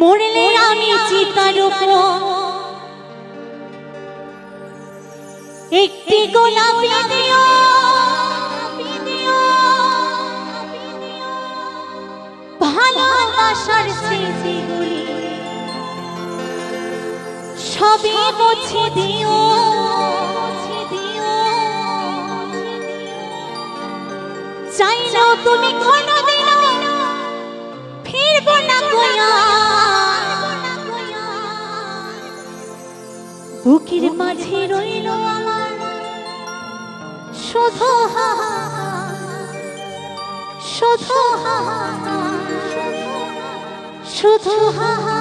মরলে আমি চিতার একটি গোলাপ দিও ভালোবাসার সবই মুছে দিও চাইলেও তুমি কোনোদিনও ফিরবো না কোয়া বুকের মাঝে রইল আমার। শুধু শুধু শুধু হা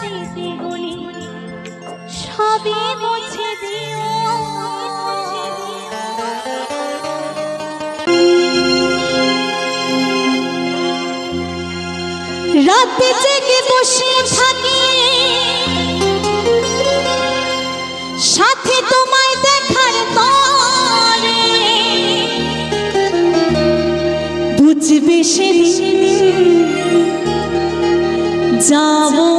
স্মৃতিগুলি রাতে জেগে বসে থাকি। সাথে তোমায় দেখার তরে। বুঝবে যাব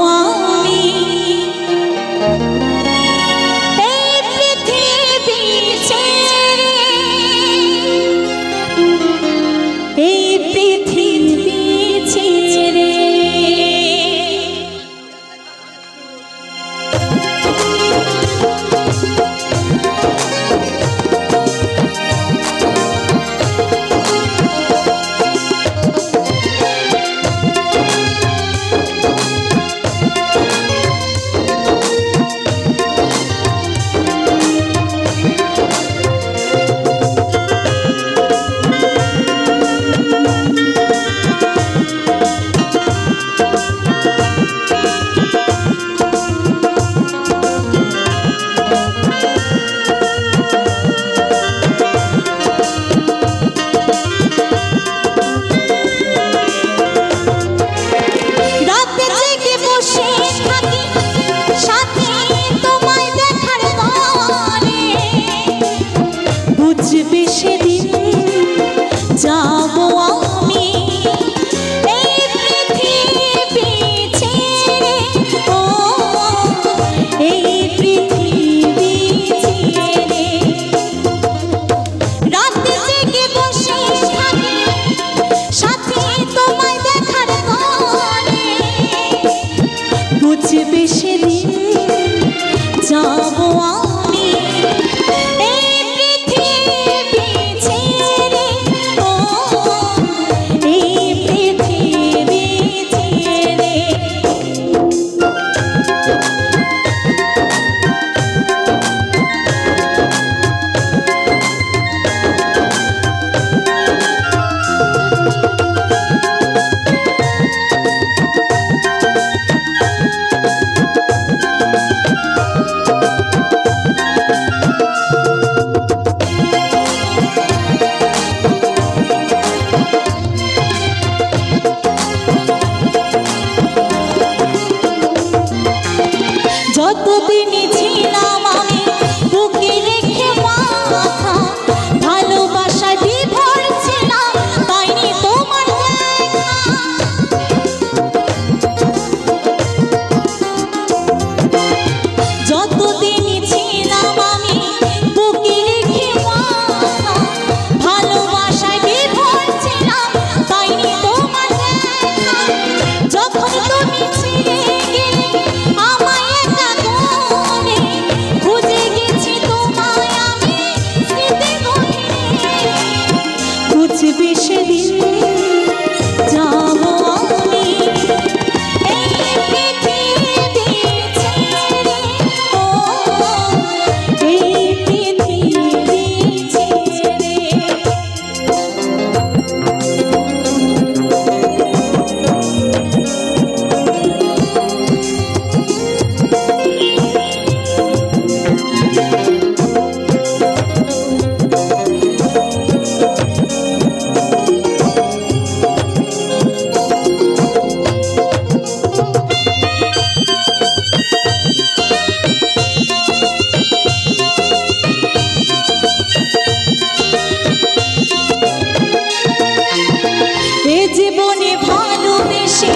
জীবনে ভালোবেসে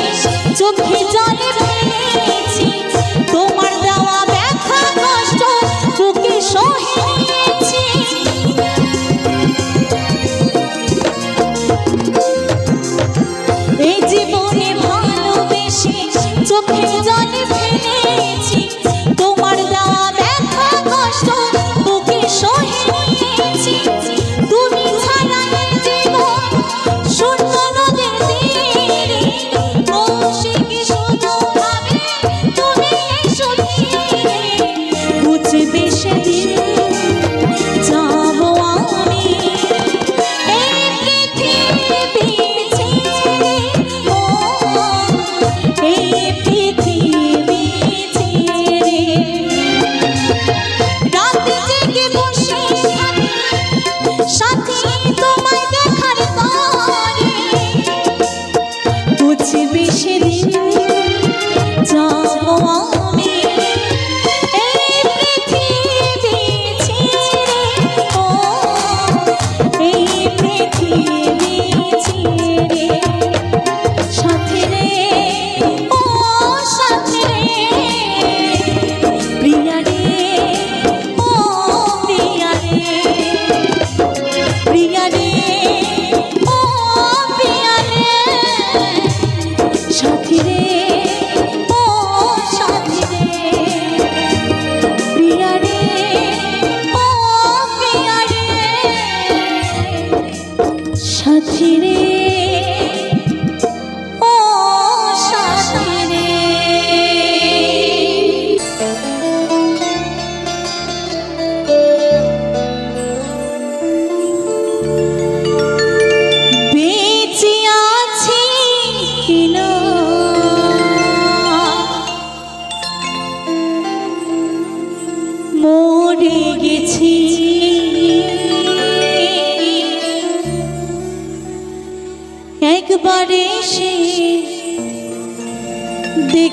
চোখে Oh,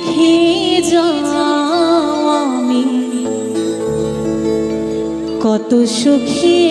রেখে যাওয়া আমি। কত সুখী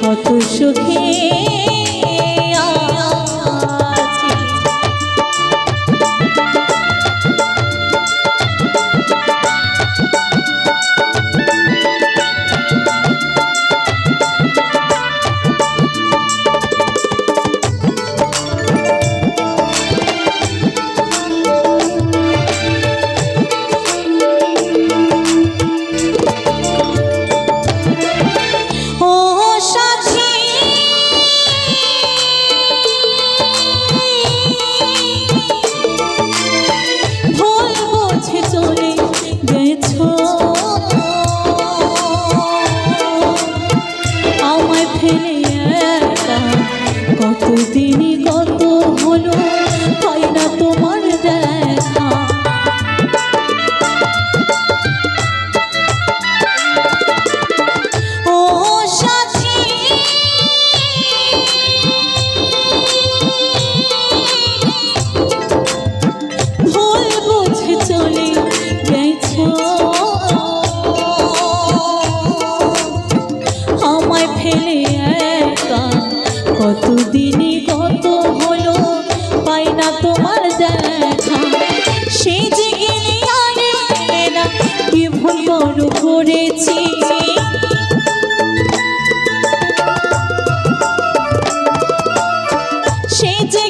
কত সুখে হয়েছি সে যে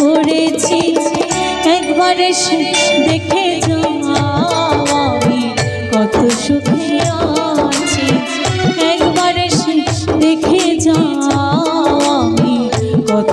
করেছি? একবার সে দেখে আমি কত সুখে আছি। একবার দেখে যা আমি কত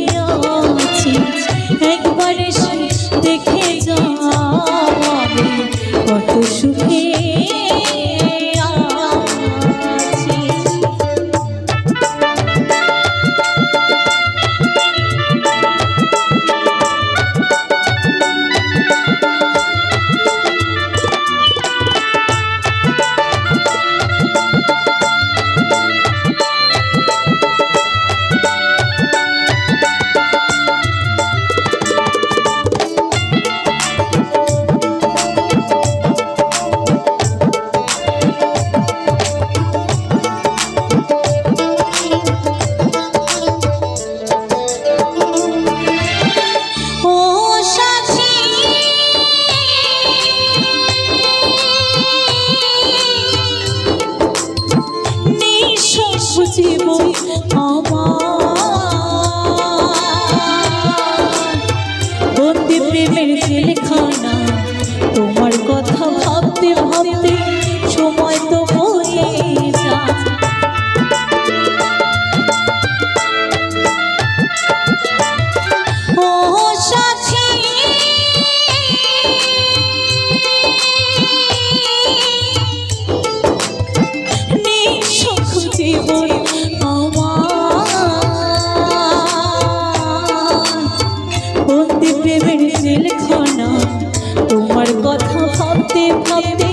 ভাবতে ভাবতে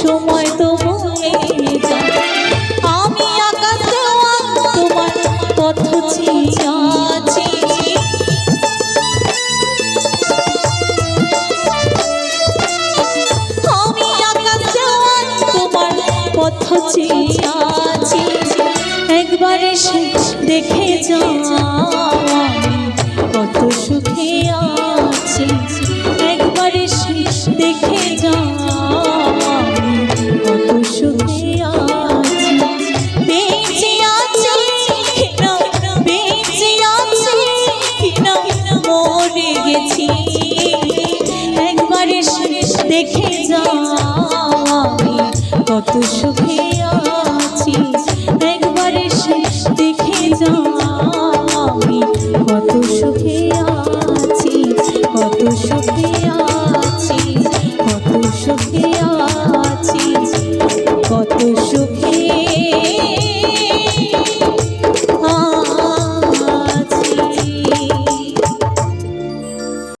সময় তো আমি আকাশ তোমার পথ চিয়াছি আমি আকাশ তোমার পথ চিয়া তুই